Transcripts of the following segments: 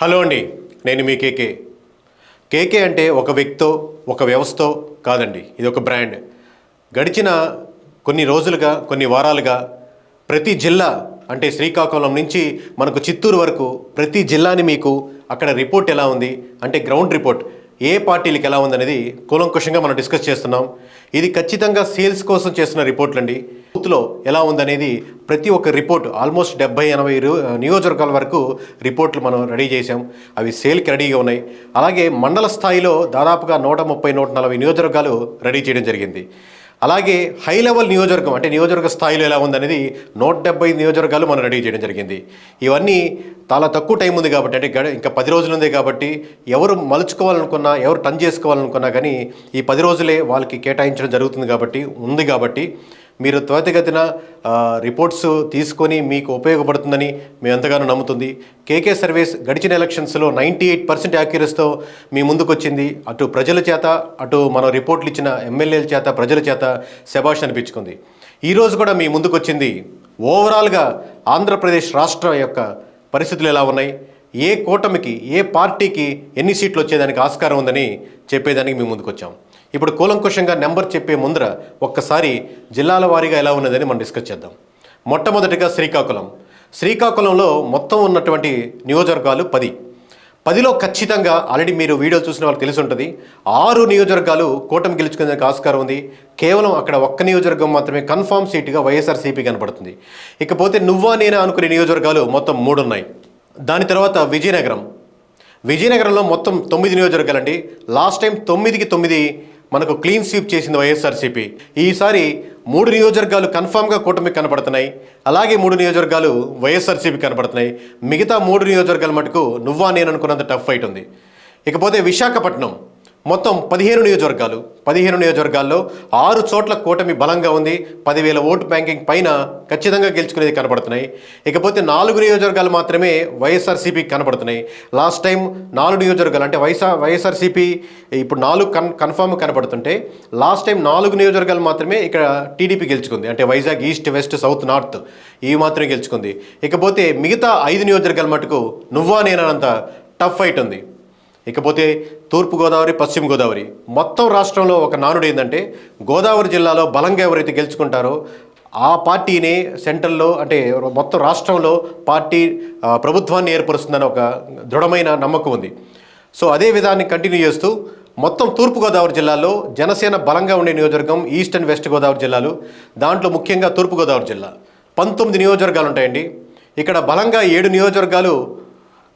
Hello అండి నేను మీ కేకే. కేకే అంటే ఒక వ్యక్తో ఒక వ్యవస్థతో కాదండి ఇది ఒక బ్రాండ్. గడిచిన కొన్ని రోజులుగా కొన్ని వారాలుగా ప్రతి జిల్లా అంటే శ్రీకాకుళం నుంచి మనకు చిత్తూరు వరకు ప్రతి జిల్లాని మీకు అక్కడ రిపోర్ట్ ఎలా ఉంది అంటే గ్రౌండ్ రిపోర్ట్. ఏ పార్టీలకు ఎలా ఉందనేది కూలంకుషంగా మనం డిస్కస్ చేస్తున్నాం. ఇది ఖచ్చితంగా సేల్స్ కోసం చేస్తున్న రిపోర్ట్లు అండి బూత్లో ఎలా ఉందనేది ప్రతి ఒక్క రిపోర్ట్ ఆల్మోస్ట్ డెబ్బై ఎనభై నియోజకవర్గాల వరకు రిపోర్ట్లు మనం రెడీ చేశాం. అవి సేల్కి రెడీగా ఉన్నాయి. అలాగే మండల స్థాయిలో దాదాపుగా నూట ముప్పై నూట నలభై నియోజకవర్గాలు రెడీ చేయడం జరిగింది. అలాగే హై లెవెల్ నియోజకవర్గం అంటే నియోజకవర్గ స్థాయిలో ఎలా ఉందనేది నూట డెబ్బై నియోజకవర్గాలు మనం రెడీ చేయడం జరిగింది. ఇవన్నీ చాలా తక్కువ టైం ఉంది కాబట్టి అంటే గడ ఇంకా పది రోజులు ఉంది కాబట్టి ఎవరు మలుచుకోవాలనుకున్నా ఎవరు టన్ చేసుకోవాలనుకున్నా కానీ ఈ పది రోజులే వాళ్ళకి కేటాయించడం జరుగుతుంది కాబట్టి ఉంది కాబట్టి మీరు త్వరితగతిన రిపోర్ట్స్ తీసుకొని మీకు ఉపయోగపడుతుందని మేము ఎంతగానో నమ్ముతుంది. కేకే సర్వీస్ గడిచిన ఎలక్షన్స్లో నైంటీ ఎయిట్ పర్సెంట్ యాక్యురస్తో మీ ముందుకు వచ్చింది అటు ప్రజల చేత అటు మనం రిపోర్ట్లు ఇచ్చిన ఎమ్మెల్యేల చేత ప్రజల చేత శభాష్ అనిపించుకుంది. ఈరోజు కూడా మీ ముందుకు వచ్చింది ఓవరాల్గా ఆంధ్రప్రదేశ్ రాష్ట్రం యొక్క పరిస్థితులు ఎలా ఉన్నాయి? ఏ కూటమికి ఏ పార్టీకి ఎన్ని సీట్లు వచ్చేదానికి ఆస్కారం ఉందని చెప్పేదానికి మేము ముందుకొచ్చాం. ఇప్పుడు కూలంకుషంగా నెంబర్ చెప్పే ముందర ఒక్కసారి జిల్లాల వారీగా ఎలా ఉన్నదని మనం డిస్కస్ చేద్దాం. మొట్టమొదటిగా శ్రీకాకుళం. శ్రీకాకుళంలో మొత్తం ఉన్నటువంటి నియోజకవర్గాలు పది. పదిలో ఖచ్చితంగా ఆల్రెడీ మీరు వీడియో చూసిన వాళ్ళకి తెలిసి ఉంటుంది. ఆరు నియోజకవర్గాలు కూటమి గెలుచుకునేందుకు ఆస్కారం ఉంది. కేవలం అక్కడ ఒక్క నియోజకవర్గం మాత్రమే కన్ఫామ్ సీటుగా వైఎస్ఆర్సీపీ కనపడుతుంది. ఇకపోతే నువ్వా నేనా అనుకునే నియోజకవర్గాలు మొత్తం మూడు ఉన్నాయి. దాని తర్వాత విజయనగరం. విజయనగరంలో మొత్తం తొమ్మిది నియోజకవర్గాలండి. లాస్ట్ టైం తొమ్మిదికి తొమ్మిది మనకు క్లీన్ స్వీప్ చేసింది వైఎస్ఆర్సీపీ. ఈసారి మూడు నియోజకవర్గాలు కన్ఫామ్గా కూటమికి కనపడుతున్నాయి. అలాగే మూడు నియోజకవర్గాలు వైఎస్ఆర్సీపీ కనపడుతున్నాయి. మిగతా మూడు నియోజకవర్గాల మటుకు నువ్వా నేను అనుకున్నంత టఫ్ ఫైట్ ఉంది. ఇకపోతే విశాఖపట్నం మొత్తం పదిహేను నియోజకవర్గాలు పదిహేను నియోజకవర్గాల్లో ఆరు చోట్ల కూటమి బలంగా ఉంది. పదివేల ఓటు బ్యాంకింగ్ పైన ఖచ్చితంగా గెలుచుకునేది కనబడుతున్నాయి. ఇకపోతే నాలుగు నియోజకవర్గాలు మాత్రమే వైఎస్ఆర్సీపీ కనబడుతున్నాయి. లాస్ట్ టైం నాలుగు నియోజకవర్గాలు అంటే వైఎస్ఆర్ వైఎస్ఆర్సీపీ ఇప్పుడు నాలుగు కన్ కన్ఫామ్ కనబడుతుంటే లాస్ట్ టైం నాలుగు నియోజకవర్గాలు మాత్రమే ఇక్కడ టీడీపీ గెలుచుకుంది. అంటే Vizag east west south north ఇవి మాత్రమే గెలుచుకుంది. ఇకపోతే మిగతా ఐదు నియోజకవర్గాల మటుకు నువ్వా నేనంత టఫ్ ఫైట్ ఉంది. ఇకపోతే తూర్పుగోదావరి పశ్చిమ గోదావరి మొత్తం రాష్ట్రంలో ఒక నానుడు ఏంటంటే గోదావరి జిల్లాలో బలంగా ఎవరైతే గెలుచుకుంటారో ఆ పార్టీని సెంట్రల్లో అంటే మొత్తం రాష్ట్రంలో పార్టీ ప్రభుత్వాన్ని ఏర్పరుస్తుందని ఒక దృఢమైన నమ్మకం ఉంది. సో అదే విధాన్ని కంటిన్యూ చేస్తూ మొత్తం తూర్పుగోదావరి జిల్లాలో జనసేన బలంగా ఉండే నియోజకవర్గం ఈస్ట్ అండ్ వెస్ట్ గోదావరి జిల్లాలు దాంట్లో ముఖ్యంగా తూర్పుగోదావరి జిల్లా. పంతొమ్మిది నియోజకవర్గాలు ఉంటాయండి ఇక్కడ బలంగా ఏడు నియోజకవర్గాలు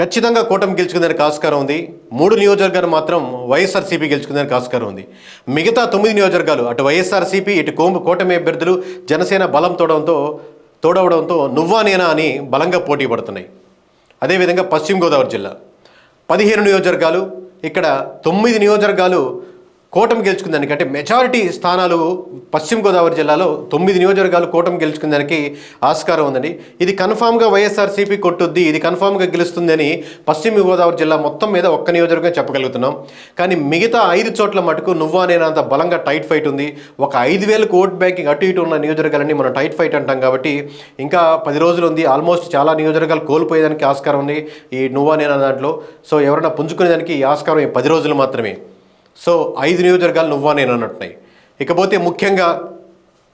ఖచ్చితంగా కూటమి గెలుచుకునేందుకు ఆస్కారం ఉంది. మూడు నియోజకవర్గాలు మాత్రం వైఎస్ఆర్సీపీ గెలుచుకునేందుకు ఆస్కారం ఉంది. మిగతా తొమ్మిది నియోజకవర్గాలు అటు వైఎస్ఆర్సీపీ ఇటు కోంబు కూటమి అభ్యర్థులు జనసేన బలం తోడడంతో తోడవడంతో నువ్వా నేనా అని బలంగా పోటీ పడుతున్నాయి. అదేవిధంగా పశ్చిమ గోదావరి జిల్లా. పదిహేను నియోజకవర్గాలు ఇక్కడ తొమ్మిది నియోజకవర్గాలు కూటమి గెలుచుకుందానికి అంటే మెజారిటీ స్థానాలు పశ్చిమ గోదావరి జిల్లాలో తొమ్మిది నియోజకవర్గాలు కూటమి గెలుచుకుందానికి ఆస్కారం ఉందండి. ఇది కన్ఫామ్గా వైఎస్ఆర్సీపీ కొట్టుద్ది ఇది కన్ఫామ్గా గెలుస్తుందని పశ్చిమ గోదావరి జిల్లా మొత్తం మీద ఒక్క నియోజకవర్గం చెప్పగలుగుతున్నాం. కానీ మిగతా ఐదు చోట్ల మటుకు నువ్వా నేనంత బలంగా టైట్ ఫైట్ ఉంది. ఒక ఐదు వేలకు ఓట్ బ్యాంకింగ్ అటు ఇటు ఉన్న నియోజకవర్గాలన్నీ మనం టైట్ ఫైట్ అంటాం కాబట్టి ఇంకా పది రోజులు ఉంది. ఆల్మోస్ట్ చాలా నియోజకవర్గాలు కోల్పోయేదానికి ఆస్కారం ఉంది ఈ నువ్వా నేనా దాంట్లో. సో ఎవరైనా పుంజుకునేదానికి ఈ ఆస్కారం ఈ పది రోజులు మాత్రమే. సో ఐదు నియోజకవర్గాలు నువ్వా నేను అన్నట్టున్నాయి. ఇకపోతే ముఖ్యంగా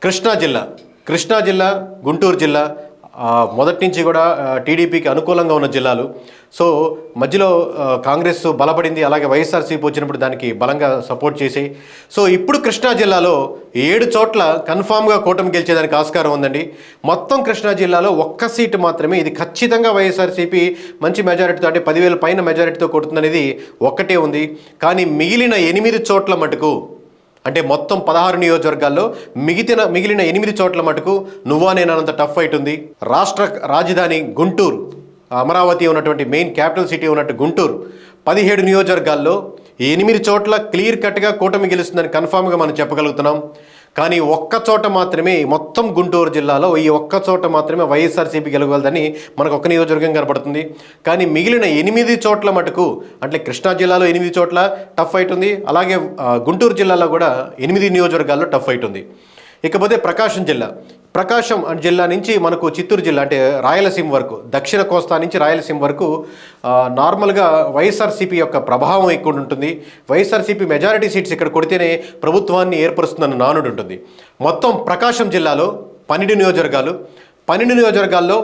కృష్ణా జిల్లా కృష్ణా జిల్లా గుంటూరు జిల్లా మొదటి నుంచి కూడా టీడీపీకి అనుకూలంగా ఉన్న జిల్లాలు. సో మధ్యలో కాంగ్రెస్ బలపడింది అలాగే వైఎస్ఆర్సీపీ వచ్చినప్పుడు దానికి బలంగా సపోర్ట్ చేసి. సో ఇప్పుడు కృష్ణా జిల్లాలో ఏడు చోట్ల కన్ఫామ్గా కూటమి గెలిచేదానికి ఆస్కారం ఉందండి. మొత్తం కృష్ణా జిల్లాలో ఒక్క సీటు మాత్రమే. ఇది ఖచ్చితంగా వైఎస్ఆర్సీపీ మంచి మెజారిటీతో అంటే పదివేల పైన మెజారిటీతో కొడుతుందనేది ఒక్కటే ఉంది. కానీ మిగిలిన ఎనిమిది చోట్ల మటుకు అంటే మొత్తం పదహారు నియోజకవర్గాల్లో మిగిలిన మిగిలిన ఎనిమిది చోట్ల మటుకు నువ్వా నేనంత టఫ్ ఫైట్ ఉంది. రాష్ట్ర రాజధాని గుంటూరు అమరావతి ఉన్నటువంటి మెయిన్ క్యాపిటల్ సిటీ ఉన్నట్టు గుంటూరు పదిహేడు నియోజకవర్గాల్లో ఈ ఎనిమిది చోట్ల క్లియర్ కట్గా కూటమి గెలుస్తుందని కన్ఫామ్గా మనం చెప్పగలుగుతున్నాం. కానీ ఒక్క చోట మాత్రమే మొత్తం గుంటూరు జిల్లాలో ఈ ఒక్క చోట మాత్రమే వైఎస్ఆర్సీపీ గెలవగలదని మనకు ఒక నియోజకవర్గం కనపడుతుంది. కానీ మిగిలిన ఎనిమిది చోట్ల మటుకు అంటే కృష్ణా జిల్లాలో ఎనిమిది చోట్ల టఫ్ ఫైట్ ఉంది. అలాగే గుంటూరు జిల్లాలో కూడా ఎనిమిది నియోజకవర్గాల్లో టఫ్ ఫైట్ ఉంది. ఇకపోతే ప్రకాశం జిల్లా. ప్రకాశం జిల్లా నుంచి మనకు చిత్తూరు జిల్లా అంటే రాయలసీమ వరకు దక్షిణ కోస్తా నుంచి రాయలసీమ వరకు నార్మల్గా వైఎస్ఆర్సీపీ యొక్క ప్రభావం ఎక్కువ ఉంటుంది. వైఎస్ఆర్సీపీ మెజారిటీ సీట్స్ ఇక్కడ కొడితేనే ప్రభుత్వాన్ని ఏర్పరుస్తుందన్న నానుడు ఉంటుంది. మొత్తం ప్రకాశం జిల్లాలో పన్నెండు నియోజకవర్గాలు పన్నెండు నియోజకవర్గాల్లో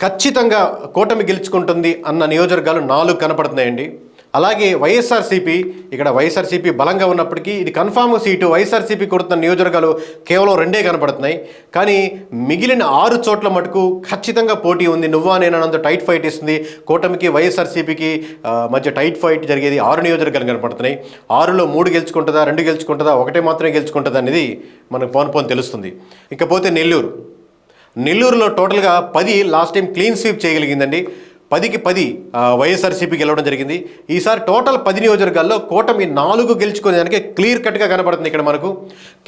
ఖచ్చితంగా కూటమి గెలుచుకుంటుంది అన్న నియోజకవర్గాలు నాలుగు కనపడుతున్నాయండి. అలాగే వైఎస్ఆర్సీపీ ఇక్కడ వైఎస్ఆర్సీపీ బలంగా ఉన్నప్పటికీ ఇది కన్ఫామ్ సీటు వైఎస్ఆర్సీపీ కొడుతున్న నియోజకవర్గాలు కేవలం రెండే కనపడుతున్నాయి. కానీ మిగిలిన ఆరు చోట్ల మటుకు ఖచ్చితంగా పోటీ ఉంది. నువ్వా నేనంత టైట్ ఫైట్ ఇస్తుంది కూటమికి వైఎస్ఆర్సీపీకి మధ్య టైట్ ఫైట్ జరిగేది ఆరు నియోజకవర్గాలు కనపడుతున్నాయి. ఆరులో మూడు గెలుచుకుంటుందా రెండు గెలుచుకుంటుందా ఒకటే మాత్రమే గెలుచుకుంటుందా అనేది మనకు పోను పోను తెలుస్తుంది. ఇకపోతే నెల్లూరు. నెల్లూరులో టోటల్గా పది లాస్ట్ టైం క్లీన్ స్వీప్ చేయగలిగిందండి. పదికి పది వైఎస్ఆర్సీపీ గెలవడం జరిగింది. ఈసారి టోటల్ పది నియోజకవర్గాల్లో కూటమి నాలుగు గెలుచుకునేదానికి క్లియర్ కట్గా కనబడుతుంది ఇక్కడ మనకు.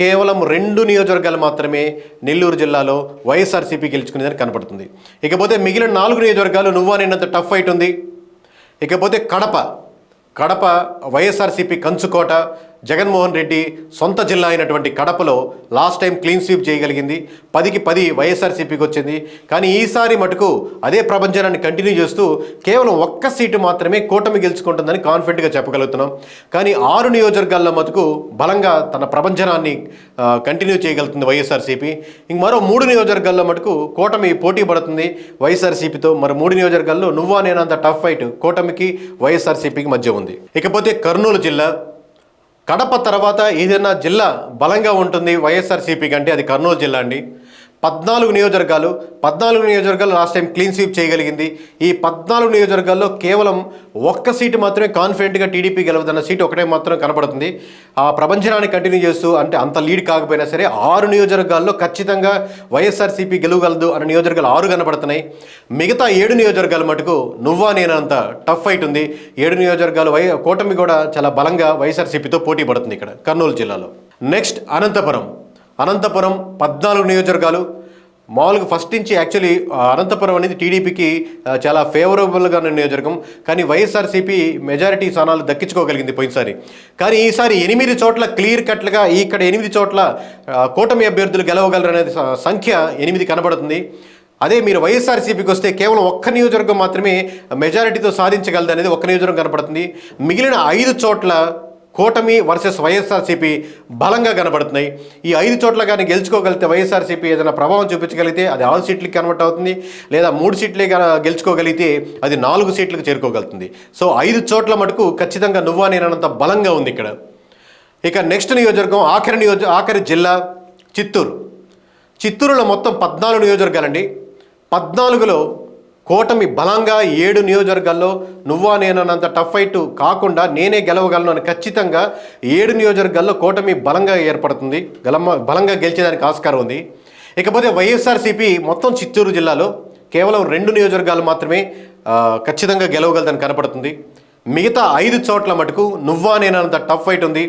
కేవలం రెండు నియోజకవర్గాలు మాత్రమే నెల్లూరు జిల్లాలో వైఎస్ఆర్సీపీ గెలుచుకునేదానికి కనపడుతుంది. ఇకపోతే మిగిలిన నాలుగు నియోజకవర్గాలు నువ్వా నిన్నంత టఫ్ ఫైట్ ఉంది. ఇకపోతే కడప కడప వైఎస్ఆర్సీపీ కంచుకోట జగన్మోహన్ రెడ్డి సొంత జిల్లా అయినటువంటి కడపలో లాస్ట్ టైం క్లీన్ స్వీప్ చేయగలిగింది. పదికి పది వైఎస్ఆర్సీపీకి వచ్చింది. కానీ ఈసారి మటుకు అదే ప్రపంచాన్ని కంటిన్యూ చేస్తూ కేవలం ఒక్క సీటు మాత్రమే కూటమి గెలుచుకుంటుందని కాన్ఫిడెంట్గా చెప్పగలుగుతున్నాం. కానీ ఆరు నియోజకవర్గాల్లో మటుకు బలంగా తన ప్రపంచనాన్ని కంటిన్యూ చేయగలుగుతుంది వైఎస్ఆర్సీపీ. ఇంక మరో మూడు నియోజకవర్గాల్లో మటుకు కూటమి పోటీ పడుతుంది వైఎస్ఆర్సీపీతో. మరో మూడు నియోజకవర్గాల్లో నువ్వా నేనంత టఫ్ ఫైట్ కూటమికి వైఎస్ఆర్సీపీకి మధ్య ఉంది. ఇకపోతే కర్నూలు జిల్లా కడప తర్వాత ఏదైనా జిల్లా బలంగా ఉంటుంది. వైఎస్ఆర్సీపీ కంటే అది కర్నూలు జిల్లా అండి. పద్నాలుగు నియోజకవర్గాలు పద్నాలుగు నియోజకవర్గాలు లాస్ట్ టైం క్లీన్ స్వీప్ చేయగలిగింది. ఈ పద్నాలుగు నియోజకవర్గాల్లో కేవలం ఒక్క సీటు మాత్రమే కాన్ఫిడెంట్గా టీడీపీ గెలవదన్న సీటు ఒకటే మాత్రం కనపడుతుంది. ఆ ప్రపంచనాన్ని కంటిన్యూ చేస్తూ అంటే అంత లీడ్ కాకపోయినా సరే ఆరు నియోజకవర్గాల్లో ఖచ్చితంగా వైఎస్ఆర్సీపీ గెలవగలదు అన్న నియోజకవర్గాలు ఆరు కనపడుతున్నాయి. మిగతా ఏడు నియోజకవర్గాలు మటుకు నువ్వా నేనంత టఫ్ ఫైట్ ఉంది. ఏడు నియోజకవర్గాలు వై కూటమి కూడా చాలా బలంగా వైఎస్ఆర్సీపీతో పోటీ పడుతుంది ఇక్కడ కర్నూలు జిల్లాలో. నెక్స్ట్ అనంతపురం. అనంతపురం పద్నాలుగు నియోజకవర్గాలు. మామూలుగా ఫస్ట్ నుంచి యాక్చువల్లీ అనంతపురం అనేది టీడీపీకి చాలా ఫేవరబుల్గా ఉన్న నియోజకవర్గం. కానీ వైఎస్ఆర్సీపీ మెజారిటీ స్థానాలు దక్కించుకోగలిగింది పోయినసారి. కానీ ఈసారి ఎనిమిది చోట్ల క్లియర్ కట్లుగా ఇక్కడ ఎనిమిది చోట్ల కూటమి అభ్యర్థులు గెలవగలరు అనేది సంఖ్య ఎనిమిది కనబడుతుంది. అదే మీరు వైఎస్ఆర్సీపీకి వస్తే కేవలం ఒక్క నియోజకవర్గం మాత్రమే మెజారిటీతో సాధించగలదు అనేది ఒక్క నియోజకవర్గం కనపడుతుంది మిగిలిన ఐదు చోట్ల కూటమి వర్సెస్ వైఎస్ఆర్సీపీ బలంగా కనబడుతున్నాయి. ఈ ఐదు చోట్ల కానీ గెలుచుకోగలిగితే వైఎస్ఆర్సీపీ ఏదైనా ప్రభావం చూపించగలిగితే అది ఆరు సీట్లకి కన్వర్ట్ అవుతుంది. లేదా మూడు సీట్లే గెలుచుకోగలిగితే అది నాలుగు సీట్లకు చేరుకోగలుగుతుంది. సో ఐదు చోట్ల మటుకు ఖచ్చితంగా నువ్వా నేనంత బలంగా ఉంది ఇక్కడ. ఇక నెక్స్ట్ నియోజకవర్గం ఆఖరి నియోజ ఆఖరి జిల్లా చిత్తూరు. చిత్తూరులో మొత్తం పద్నాలుగు నియోజకవర్గాలండి. పద్నాలుగులో కూటమి బలంగా ఏడు నియోజకవర్గాల్లో నువ్వా నేనన్నంత టఫ్ ఫైట్ కాకుండా నేనే గెలవగలను అని ఖచ్చితంగా ఏడు నియోజకవర్గాల్లో కూటమి బలంగా ఏర్పడుతుంది. గలమ బలంగా గెలిచేదానికి ఆస్కారం ఉంది. ఇకపోతే వైఎస్ఆర్సీపీ మొత్తం చిత్తూరు జిల్లాలో కేవలం రెండు నియోజకవర్గాలు మాత్రమే ఖచ్చితంగా గెలవగలదని కనపడుతుంది. మిగతా ఐదు చోట్ల మటుకు నువ్వా నేనంత టఫ్ ఫైట్ ఉంది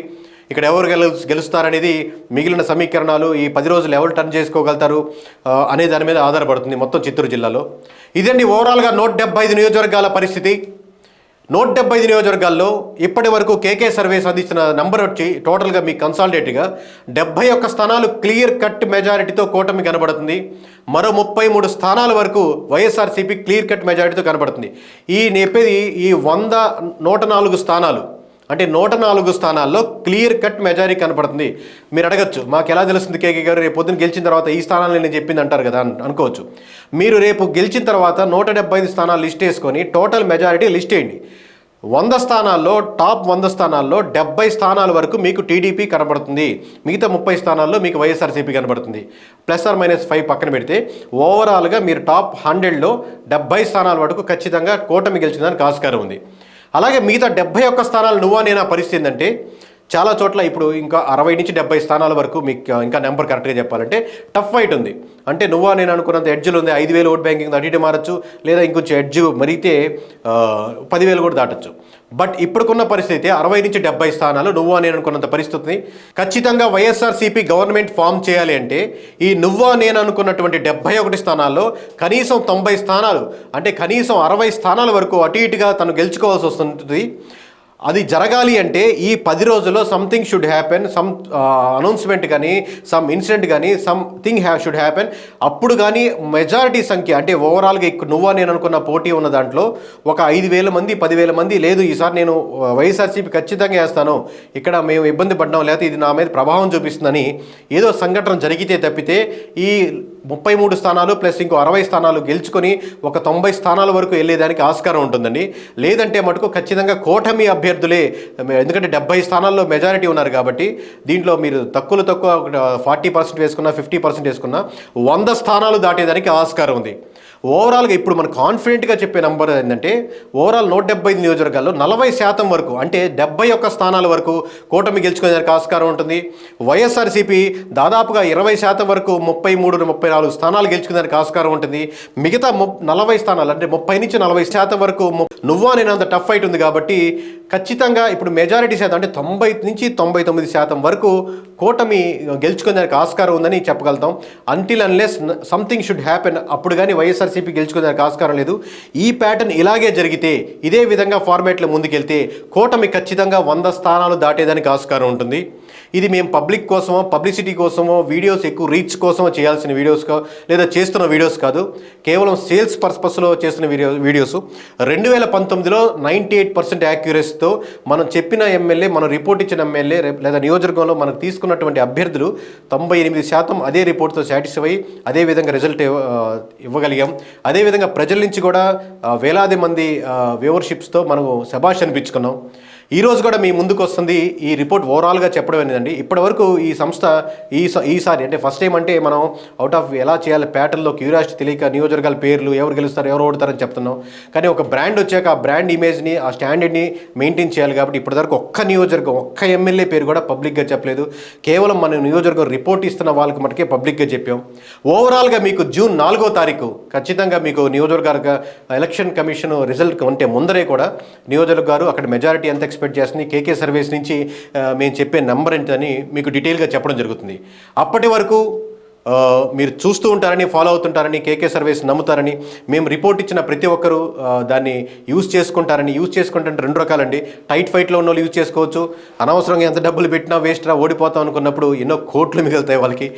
ఇక్కడ ఎవరు గెలు గెలుస్తారనేది మిగిలిన సమీకరణాలు ఈ పది రోజులు ఎవరు టర్న్ చేసుకోగలుగుతారు అనే దాని మీద ఆధారపడుతుంది మొత్తం చిత్తూరు జిల్లాలో. ఇదండి ఓవరాల్గా నూట డెబ్బై ఐదు నియోజకవర్గాల పరిస్థితి. నూట డెబ్బై ఐదు నియోజకవర్గాల్లో ఇప్పటి వరకు కేకే సర్వేస్ అందించిన నంబర్ వచ్చి టోటల్గా మీ కన్సాలిడేట్గా డెబ్బై ఒక్క స్థానాలు క్లియర్ కట్ మెజారిటీతో కూటమి కనబడుతుంది. మరో ముప్పై మూడు స్థానాల వరకు వైఎస్ఆర్సీపీ క్లియర్ కట్ మెజారిటీతో కనబడుతుంది. ఈ నేపేది ఈ వంద నూట నాలుగు స్థానాలు అంటే నూట నాలుగు స్థానాల్లో క్లియర్ కట్ మెజారిటీ కనపడుతుంది. మీరు అడగచ్చు మాకు ఎలా తెలుస్తుంది కేకే గారు రేపు పొద్దున్న గెలిచిన తర్వాత ఈ స్థానాలు నేను చెప్పింది అంటారు కదా అనుకోవచ్చు. మీరు రేపు గెలిచిన తర్వాత నూట డెబ్బై ఐదు స్థానాలు లిస్ట్ వేసుకొని టోటల్ మెజారిటీ లిస్ట్ వేయండి. వంద స్థానాల్లో టాప్ వంద స్థానాల్లో డెబ్బై స్థానాల వరకు మీకు టీడీపీ కనబడుతుంది. మిగతా ముప్పై స్థానాల్లో మీకు వైఎస్ఆర్సీపీ కనబడుతుంది. ప్లస్ ఆర్ మైనస్ ఫైవ్ పక్కన పెడితే ఓవరాల్గా మీరు టాప్ హండ్రెడ్లో డెబ్బై స్థానాల వరకు ఖచ్చితంగా కూటమి గెలిచిందని ఆస్కారం ఉంది. అలాగే మిగతా డెబ్బై ఒక్క స్థానాలు నువ్వా నేనా పరిస్థితి ఏంటంటే చాలా చోట్ల ఇప్పుడు ఇంకా అరవై నుంచి డెబ్బై స్థానాల వరకు మీకు ఇంకా నెంబర్ కరెక్ట్గా చెప్పాలంటే టఫ్ ఫైట్ ఉంది. అంటే నువ్వా నేను అనుకున్నంత ఎడ్జ్లు ఉంది ఐదు వేలు ఓట్ బ్యాంకింగ్ అటు ఇటు మారచ్చు లేదా ఇంకొంచెం ఎడ్జ్ మరిగితే పదివేలు కూడా దాటచ్చు. బట్ ఇప్పుడుకున్న పరిస్థితి అరవై నుంచి డెబ్బై స్థానాలు నువ్వా నేను అనుకున్నంత పరిస్థితి ఖచ్చితంగా వైఎస్ఆర్సీపీ గవర్నమెంట్ ఫామ్ చేయాలి అంటే ఈ నువ్వా నేను అనుకున్నటువంటి డెబ్బై ఒకటి స్థానాల్లో కనీసం తొంభై స్థానాలు అంటే కనీసం అరవై స్థానాల వరకు అటు ఇటుగా తను గెలుచుకోవాల్సి వస్తుంది. అది జరగాలి అంటే ఈ పది రోజుల్లో something should happen some announcement కానీ సమ్ ఇన్సిడెంట్ కానీ సంథింగ్ హ్యా షుడ్ హ్యాపెన్ అప్పుడు కానీ మెజారిటీ సంఖ్య అంటే ఓవరాల్గా ఇక్కడ నువ్వా నేను అనుకున్న పోటీ ఉన్న దాంట్లో ఒక ఐదు వేల మంది పదివేల మంది లేదు ఈసారి నేను వైఎస్ఆర్సీపీ ఖచ్చితంగా వేస్తాను. ఇక్కడ మేము ఇబ్బంది పడ్డాం లేకపోతే ఇది నా మీద ప్రభావం చూపిస్తుందని ఏదో సంఘటన జరిగితే తప్పితే ఈ ముప్పై మూడు స్థానాలు ప్లస్ ఇంకో అరవై స్థానాలు గెలుచుకొని ఒక తొంభై స్థానాల వరకు వెళ్ళేదానికి ఆస్కారం ఉంటుందండి. లేదంటే మటుకు ఖచ్చితంగా కూటమి అభ్యర్థులే ఎందుకంటే డెబ్బై స్థానాల్లో మెజారిటీ ఉన్నారు కాబట్టి దీంట్లో మీరు తక్కువలో తక్కువ ఫార్టీ పర్సెంట్ వేసుకున్నా ఫిఫ్టీ పర్సెంట్ వేసుకున్నా వంద స్థానాలు దాటేదానికి ఆస్కారం ఉంది. ఓవరాల్గా ఇప్పుడు మనం కాన్ఫిడెంట్గా చెప్పే నంబర్ ఏంటంటే ఓవరాల్ నూట డెబ్బై ఐదు నియోజకవర్గాల్లో నలభై శాతం వరకు అంటే డెబ్బై ఒక్క స్థానాల వరకు కూటమి గెలుచుకునేదానికి ఆస్కారం ఉంటుంది. వైఎస్ఆర్సీపీ దాదాపుగా ఇరవై శాతం వరకు ముప్పై మూడు ముప్పై నాలుగు స్థానాలు గెలుచుకునేదానికి ఆస్కారం ఉంటుంది. మిగతా ము నలభై స్థానాలు అంటే ముప్పై నుంచి నలభై శాతం వరకు నువ్వా నేను అంత టఫ్ ఫైట్ ఉంది కాబట్టి ఖచ్చితంగా ఇప్పుడు మెజారిటీ శాతం అంటే తొంభై నుంచి తొంభై తొమ్మిది శాతం వరకు కూటమి గెలుచుకునేదానికి ఆస్కారం ఉందని చెప్పగలుగుతాం. Until unless something should happen అప్పుడు కానీ వైఎస్ఆర్ వైఎస్ఆర్సీపీ గెలుచుకునేదానికి ఆస్కారం లేదు. ఈ ప్యాటర్న్ ఇలాగే జరిగితే ఇదే విధంగా ఫార్మేట్లో ముందుకెళ్తే కూటమి ఖచ్చితంగా వంద స్థానాలు దాటేదానికి ఆస్కారం ఉంటుంది. ఇది మేము పబ్లిక్ కోసమో పబ్లిసిటీ కోసమో వీడియోస్ ఎక్కువ రీచ్ కోసమో చేయాల్సిన వీడియోస్ కా లేదా చేస్తున్న వీడియోస్ కాదు. కేవలం సేల్స్ పర్పస్లో చేస్తున్న వీడియో వీడియోస్ రెండు వేల పంతొమ్మిదిలో నైంటీ ఎయిట్ పర్సెంట్ యాక్యురసీతో మనం చెప్పిన ఎమ్మెల్యే మనం రిపోర్ట్ ఇచ్చిన ఎమ్మెల్యే లేదా నియోజకవర్గంలో మనకు తీసుకున్నటువంటి అభ్యర్థులు తొంభై ఎనిమిది శాతం అదే రిపోర్ట్తో సాటిస్ఫై అదే విధంగా రిజల్ట్ ఇవ్వగలిగాం. అదేవిధంగా ప్రజల నుంచి కూడా వేలాది మంది వ్యూవర్షిప్స్తో మనం శభాష్ అనిపించుకున్నాం. ఈరోజు కూడా మీ ముందుకు వస్తుంది. ఈ రిపోర్ట్ ఓవరాల్గా చెప్పడం ఏంటండి ఇప్పటివరకు ఈ సంస్థ ఈ స- ఈసారి అంటే ఫస్ట్ టైం అంటే మనం అవుట్ ఆఫ్ ఎలా చేయాలి ప్యాటర్న్లో క్యూరియాసిటీ తెలియక నియోజకవర్గాల పేర్లు ఎవరు గెలుస్తారు ఎవరు ఓడతారని చెప్తున్నాం. కానీ ఒక బ్రాండ్ వచ్చాక ఆ బ్రాండ్ ఇమేజ్ని ఆ స్టాండర్డ్ని మెయింటైన్ చేయాలి కాబట్టి ఇప్పటివరకు ఒక్క నియోజకవర్గం ఒక్క ఎమ్మెల్యే పేరు కూడా పబ్లిక్గా చెప్పలేదు. కేవలం మన నియోజకవర్గం రిపోర్ట్ ఇస్తున్న వాళ్ళకి మటుకే పబ్లిక్గా చెప్పాం. ఓవరాల్గా మీకు జూన్ నాలుగో తారీఖు ఖచ్చితంగా మీకు నియోజకవర్గ ఎలక్షన్ కమిషన్ రిజల్ట్ ఉంటే ముందరే కూడా నియోజకవర్గారు అక్కడ మెజారిటీ ఎంత ఎక్స్పెక్ట్ చేస్తుంది. కేకే సర్వీస్ నుంచి మేము చెప్పే నెంబర్ ఏంటని మీకు డీటెయిల్గా చెప్పడం జరుగుతుంది. అప్పటి వరకు మీరు చూస్తూ ఉంటారని ఫాలో అవుతుంటారని కేకే సర్వీస్ నమ్ముతారని మేము రిపోర్ట్ ఇచ్చిన ప్రతి ఒక్కరూ దాన్ని యూజ్ చేసుకుంటారని యూజ్ చేసుకుంటే రెండు రకాలండి. టైట్ ఫైట్లో ఉన్న వాళ్ళు యూజ్ చేసుకోవచ్చు. అనవసరంగా ఎంత డబ్బులు పెట్టినా వేస్ట్ రా ఓడిపోతాం అనుకున్నప్పుడు ఎన్నో కోట్లు మిగులుతాయి వాళ్ళకి.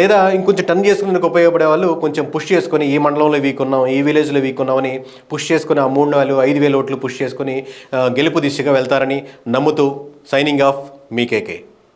లేదా ఇంకొంచెం టర్న్ చేసుకునేందుకు ఉపయోగపడే వాళ్ళు కొంచెం పుష్ చేసుకొని ఈ మండలంలో వీక్ ఉన్నాం ఈ విలేజ్లో వీక్ ఉన్నామని పుష్ చేసుకుని ఆ మూడు వేలు ఐదు వేల ఓట్లు పుష్ చేసుకుని గెలుపు దిశగా వెళ్తారని నమ్ముతూ సైనింగ్ ఆఫ్ మీ కేకే